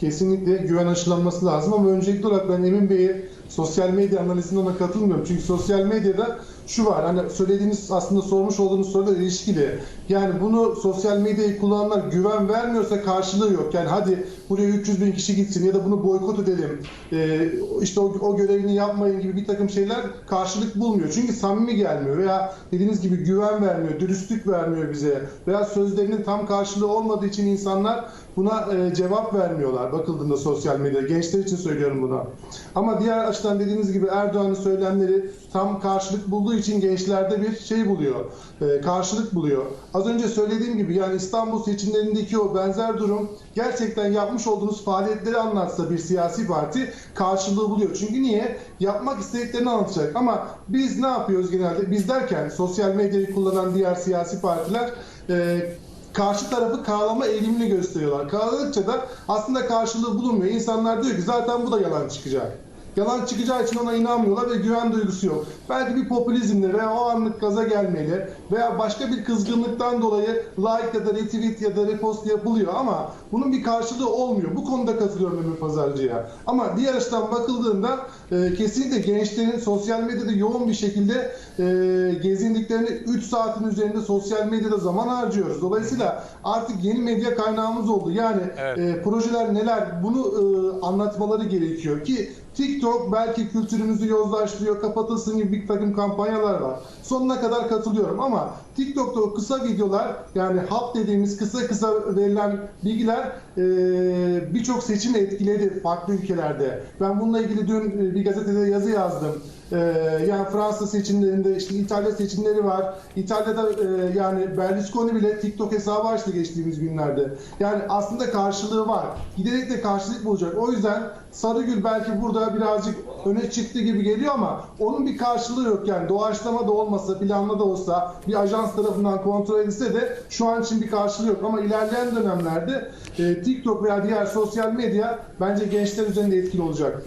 Kesinlikle güven aşılanması lazım ama öncelikli olarak ben Emin Bey'e sosyal medya analizinde ona katılmıyorum. Çünkü sosyal medyada şu var hani söylediğiniz aslında sormuş olduğunuz sorular ilişkili. Yani bunu sosyal medyayı kullananlar güven vermiyorsa karşılığı yok. Yani hadi buraya 300 bin kişi gitsin ya da bunu boykot edelim. Ee, işte o, o görevini yapmayın gibi bir takım şeyler karşılık bulmuyor. Çünkü samimi gelmiyor veya dediğiniz gibi güven vermiyor, dürüstlük vermiyor bize veya sözlerinin tam karşılığı olmadığı için insanlar buna e, cevap vermiyorlar bakıldığında sosyal medyada. Gençler için söylüyorum bunu. Ama diğer açıdan dediğiniz gibi Erdoğan'ın söylemleri tam karşılık bulduğu için gençlerde bir şey buluyor. e, karşılık buluyor. Az önce söylediğim gibi yani İstanbul seçimlerindeki o benzer durum gerçekten yapmış olduğunuz faaliyetleri anlatsa bir siyasi parti karşılığı buluyor. Çünkü niye? Yapmak istediklerini anlatacak. Ama biz ne yapıyoruz genelde? Biz derken sosyal medyayı kullanan diğer siyasi partiler e, karşı tarafı karalama eğilimini gösteriyorlar. Karaladıkça da aslında karşılığı bulunmuyor. İnsanlar diyor ki zaten bu da yalan çıkacak. Yalan çıkacağı için ona inanmıyorlar ve güven duygusu yok. Belki bir popülizmle veya o anlık gaza gelmeyle veya başka bir kızgınlıktan dolayı like ya da retweet ya da repost yapılıyor ama bunun bir karşılığı olmuyor. Bu konuda katılıyorum Ömür Pazarcı'ya. Ama diğer açıdan bakıldığında e, kesinlikle gençlerin sosyal medyada yoğun bir şekilde e, gezindiklerini 3 saatin üzerinde sosyal medyada zaman harcıyoruz. Dolayısıyla artık yeni medya kaynağımız oldu. Yani Evet. e, projeler neler bunu e, anlatmaları gerekiyor ki TikTok belki kültürümüzü yozlaştırıyor, kapatılsın gibi bir takım kampanyalar var. Sonuna kadar katılıyorum ama TikTok'ta o kısa videolar yani hap dediğimiz kısa kısa verilen bilgiler e, birçok seçimi etkiledi farklı ülkelerde. Ben bununla ilgili dün e, bir gazetede yazı yazdım. E, yani Fransa seçimlerinde işte İtalya seçimleri var. İtalya'da yani Berlusconi bile TikTok hesabı açtı geçtiğimiz günlerde. Yani aslında karşılığı var. Giderek de karşılık bulacak. O yüzden Sarıgül belki burada birazcık öne çıktı gibi geliyor ama onun bir karşılığı yok yani doğaçlama da olmasa planlı da olsa bir ajans tarafından kontrol edilse de şu an için bir karşılığı yok ama ilerleyen dönemlerde e, TikTok veya diğer sosyal medya bence gençler üzerinde etkili olacak.